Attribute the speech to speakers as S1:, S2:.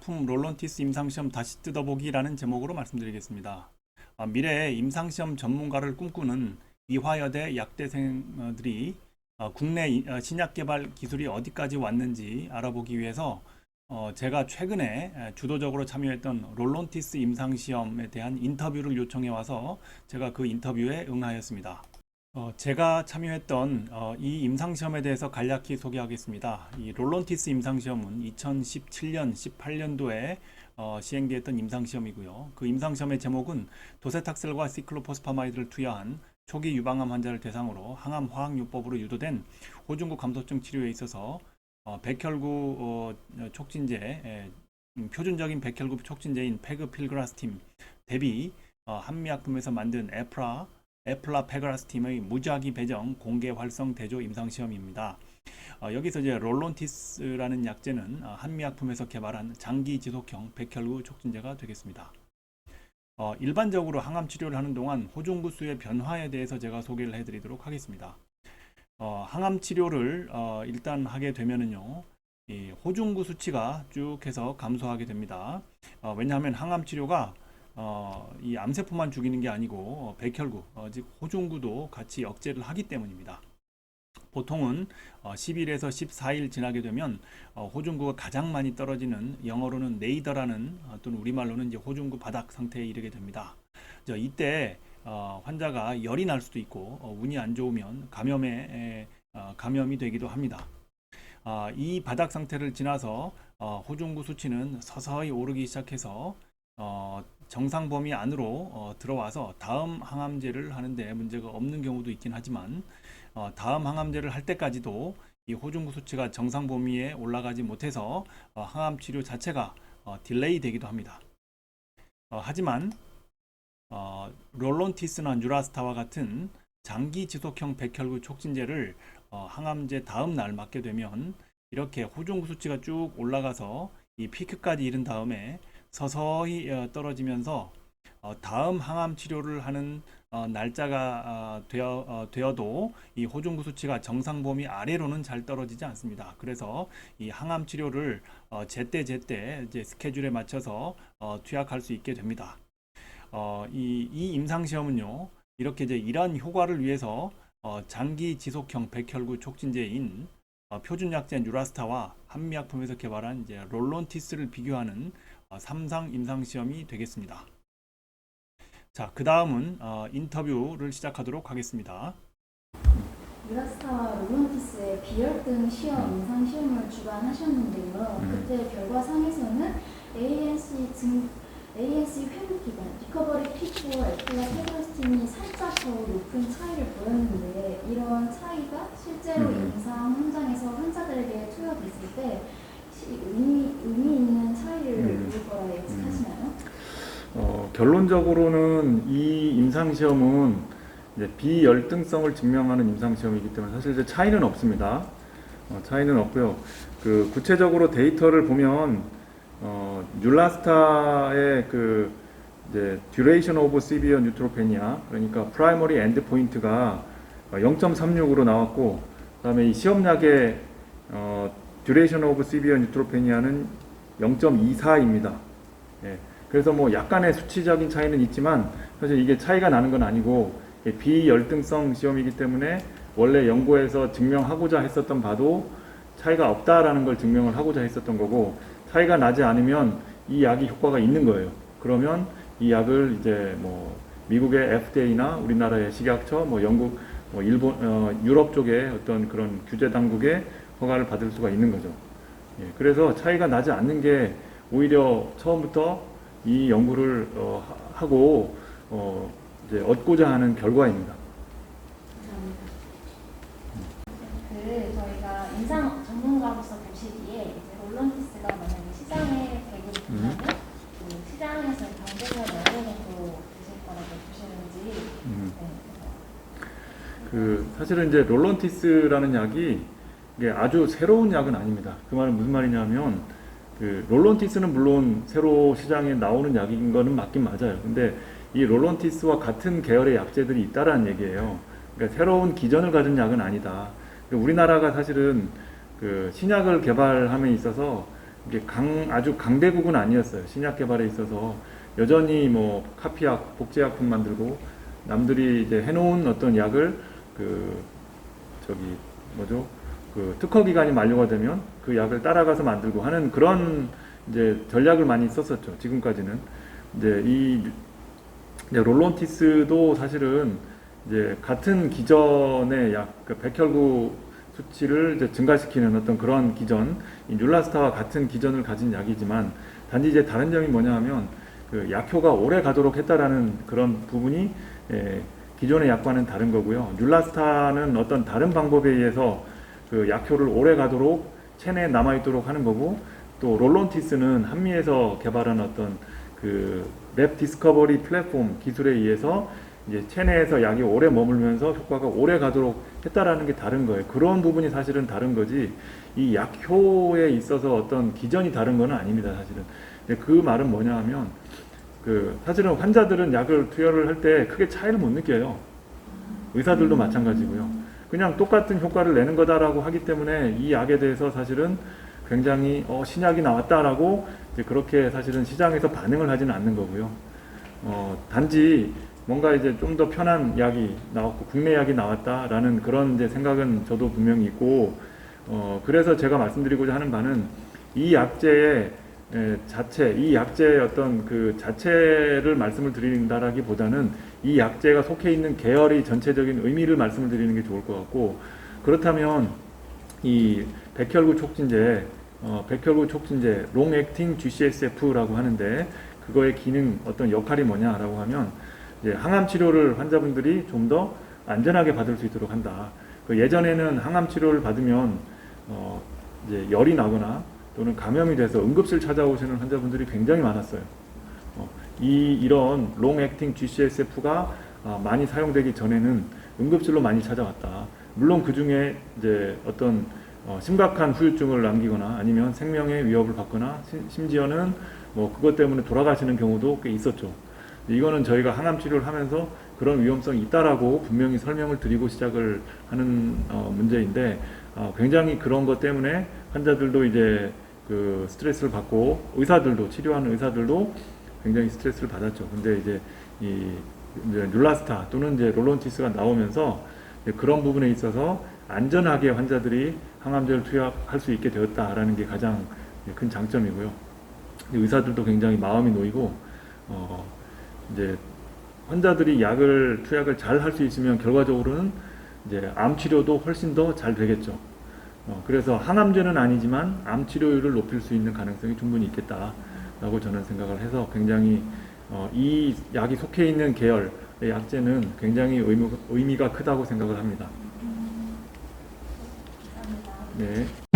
S1: 신약품 롤론티스 임상시험 다시 뜯어보기라는 제목으로 말씀드리겠습니다. 아, 미래의 임상시험 전문가를 꿈꾸는 이화여대 약대생들이 어, 국내 이- 어, 신약 개발 기술이 어디까지 왔는지 알아보기 위해서 어, 제가 최근에 에, 주도적으로 참여했던 롤론티스 임상시험에 대한 인터뷰를 요청해 와서 제가 그 인터뷰에 응하였습니다. 어, 제가 참여했던 어, 이 임상시험에 대해서 간략히 소개하겠습니다. 이 롤론티스 임상시험은 2017년, 18년도에 어, 시행되었던 임상시험이고요. 그 임상시험의 제목은 도세탁셀과 시클로포스파마이드를 투여한 초기 유방암 환자를 대상으로 항암 화학요법으로 유도된 호중구 감소증 치료에 있어서 어, 백혈구 어, 촉진제, 에, 음, 표준적인 백혈구 촉진제인 페그필그라스팀 대비 어, 한미약품에서 만든 에프라 에플라 페그라스 팀의 무작위 배정 공개 활성 대조 임상 시험입니다. 어, 여기서 이제 롤론티스라는 약제는 어, 한미약품에서 개발한 장기 지속형 백혈구 촉진제가 되겠습니다. 어, 일반적으로 항암 치료를 하는 동안 호중구수의 변화에 대해서 제가 소개를 해드리도록 하겠습니다. 어, 항암 치료를 어, 일단 하게 되면은요, 이 호중구 수치가 쭉 해서 감소하게 됩니다. 어, 왜냐하면 항암 치료가 어, 이 암세포만 죽이는 게 아니고 어, 백혈구, 어, 즉 호중구도 같이 억제를 하기 때문입니다. 보통은 어, 10일에서 14일 지나게 되면 어, 호중구가 가장 많이 떨어지는 영어로는 네이더라는 어, 또는 우리말로는 이제 호중구 바닥 상태에 이르게 됩니다. 저 이때 어, 환자가 열이 날 수도 있고 어, 운이 안 좋으면 감염에 에, 어, 감염이 되기도 합니다. 아, 이 바닥 상태를 지나서 어, 호중구 수치는 서서히 오르기 시작해서 어, 정상 범위 안으로 어, 들어와서 다음 항암제를 하는데 문제가 없는 경우도 있긴 하지만 어, 다음 항암제를 할 때까지도 이 호중구 수치가 정상 범위에 올라가지 못해서 어, 항암 치료 자체가 어, 딜레이 되기도 합니다. 어, 하지만 어, 롤론티스나 뉴라스타와 같은 장기 지속형 백혈구 촉진제를 어, 항암제 다음 날 맞게 되면 이렇게 호중구 수치가 쭉 올라가서 이 피크까지 이른 다음에 서서히 어, 떨어지면서 어, 다음 항암 치료를 하는 어, 날짜가 어, 되어, 어, 되어도 이 호중구 수치가 정상 범위 아래로는 잘 떨어지지 않습니다. 그래서 이 항암 치료를 어, 제때 제때 이제 스케줄에 맞춰서 어, 투약할 수 있게 됩니다. 어, 이, 이 임상 시험은요 이렇게 이제 이러한 효과를 위해서 어, 장기 지속형 백혈구 촉진제인 어, 표준 약제 뉴라스타와 한미약품에서 개발한 이제 롤론티스를 비교하는 어, 3상 임상 시험이 되겠습니다. 자, 그 다음은 어, 인터뷰를 시작하도록 하겠습니다.
S2: 유라스타와 롤론티스의 비열등 시험 임상 시험을 주관하셨는데요.
S1: 음.
S2: 그때 결과상에서는 ANC 증 ANC 회복 기간 리커버리 피크와 에플라 페그라스틴이 살짝 더 높은 차이를 보였는데 이런 차이가 실제로
S1: 음.
S2: 임상 현장에서 환자들에게 투여됐을 때 시- 의미, 의미 있는 차이를
S1: 음.
S2: 보일 거라 예측하시나요?
S1: 어, 결론적으로는 이 임상 시험은 이제 비열등성을 증명하는 임상 시험이기 때문에 사실 이제 차이는 없습니다. 어, 차이는 없고요. 그 구체적으로 데이터를 보면 어, 뉴라스타의 그 이제 duration of severe neutropenia 그러니까 primary endpoint가 0.36으로 나왔고 그다음에 이 시험약의 어, duration of severe neutropenia는 0.24입니다. 예. 그래서 뭐 약간의 수치적인 차이는 있지만 사실 이게 차이가 나는 건 아니고 예, 비열등성 시험이기 때문에 원래 연구에서 증명하고자 했었던 바도 차이가 없다라는 걸 증명을 하고자 했었던 거고 차이가 나지 않으면 이 약이 효과가 있는 거예요. 그러면 이 약을 이제 뭐 미국의 FDA나 우리나라의 식약처, 뭐 영국, 뭐 일본, 어, 유럽 쪽의 어떤 그런 규제 당국의 허가를 받을 수가 있는 거죠. 예, 그래서 차이가 나지 않는 게 오히려 처음부터 이 연구를 어, 하- 하고 어, 이제 얻고자 하는 결과입니다.
S2: 감사합니다.
S3: 그 저희가 임상 전문가로서 보시기에 이제 롤런티스가 만약에 시장에 대구를
S1: 음.
S3: 그 시장에서 경쟁력이 어느 정도 되실 거라고 보시는지
S1: 음.
S3: 네,
S1: 그 사실은 이제 롤론티스라는 약이 이게 아주 새로운 약은 아닙니다. 그 말은 무슨 말이냐면 그 롤론티스는 물론 새로 시장에 나오는 약인 거는 맞긴 맞아요. 근데 이 롤론티스와 같은 계열의 약제들이 있다라는 얘기예요. 그러니까 새로운 기전을 가진 약은 아니다. 그 우리나라가 사실은 그 신약을 개발함에 있어서 강 아주 강대국은 아니었어요. 신약 개발에 있어서 여전히 뭐 카피약, 복제약품 만들고 남들이 이제 해놓은 어떤 약을 그 저기 뭐죠? 그 특허 기간이 만료가 되면 그 약을 따라가서 만들고 하는 그런 이제 전략을 많이 썼었죠. 지금까지는 이제 이 이제 롤론티스도 사실은 이제 같은 기전의 약그 백혈구 수치를 이제 증가시키는 어떤 그런 기전, 이 뮬라스타와 같은 기전을 가진 약이지만 단지 이제 다른 점이 뭐냐 하면 그 약효가 오래 가도록 했다라는 그런 부분이 예, 기존의 약과는 다른 거고요. 뮬라스타는 어떤 다른 방법에 의해서 그 약효를 오래 가도록 체내에 남아 있도록 하는 거고 또 롤론티스는 한미에서 개발한 어떤 그 맵 디스커버리 플랫폼 기술에 의해서 이제 체내에서 약이 오래 머물면서 효과가 오래 가도록 했다라는 게 다른 거예요. 그런 부분이 사실은 다른 거지 이 약효에 있어서 어떤 기전이 다른 거는 아닙니다. 사실은. 근데 그 말은 뭐냐 하면 그 사실은 환자들은 약을 투여를 할 때 크게 차이를 못 느껴요. 의사들도 마찬가지고요. 그냥 똑같은 효과를 내는 거다라고 하기 때문에 이 약에 대해서 사실은 굉장히 어, 신약이 나왔다라고 이제 그렇게 사실은 시장에서 반응을 하지는 않는 거고요. 어, 단지 뭔가 이제 좀 더 편한 약이 나왔고 국내 약이 나왔다라는 그런 이제 생각은 저도 분명히 있고 어, 그래서 제가 말씀드리고자 하는 바는 이 약제의 에, 자체, 이 약제의 어떤 그 자체를 말씀을 드린다라기보다는 이 약제가 속해 있는 계열의 전체적인 의미를 말씀을 드리는 게 좋을 것 같고 그렇다면 이 백혈구 촉진제, 어, 백혈구 촉진제, 롱 액팅 GCSF라고 하는데 그거의 기능 어떤 역할이 뭐냐라고 하면 항암 치료를 환자분들이 좀 더 안전하게 받을 수 있도록 한다. 그 예전에는 항암 치료를 받으면 어, 이제 열이 나거나 또는 감염이 돼서 응급실 찾아오시는 환자분들이 굉장히 많았어요. 어, 이 이런 롱 액팅 GCSF가 아, 많이 사용되기 전에는 응급실로 많이 찾아왔다. 물론 그 중에 이제 어떤 어, 심각한 후유증을 남기거나 아니면 생명의 위협을 받거나 심- 심지어는 뭐 그것 때문에 돌아가시는 경우도 꽤 있었죠. 이거는 저희가 항암 치료를 하면서 그런 위험성이 있다라고 분명히 설명을 드리고 시작을 하는 어, 문제인데 어, 굉장히 그런 것 때문에 환자들도 이제 그 스트레스를 받고 의사들도 치료하는 의사들도 굉장히 스트레스를 받았죠. 근데 이제 이 이제 뮬라스타 또는 이제 롤론티스가 나오면서 그런 부분에 있어서 안전하게 환자들이 항암제를 투약할 수 있게 되었다라는 게 가장 큰 장점이고요. 의사들도 굉장히 마음이 놓이고 어 이제 환자들이 약을 투약을 잘 할 수 있으면 결과적으로는 이제 암 치료도 훨씬 더 잘 되겠죠. 어, 그래서 항암제는 아니지만 암 치료율을 높일 수 있는 가능성이 충분히 있겠다 라고 저는 생각을 해서 굉장히 어, 이 약이 속해 있는 계열의 약제는 굉장히 의미, 의미가 크다고 생각을 합니다.
S3: 감사합니다.
S1: 네.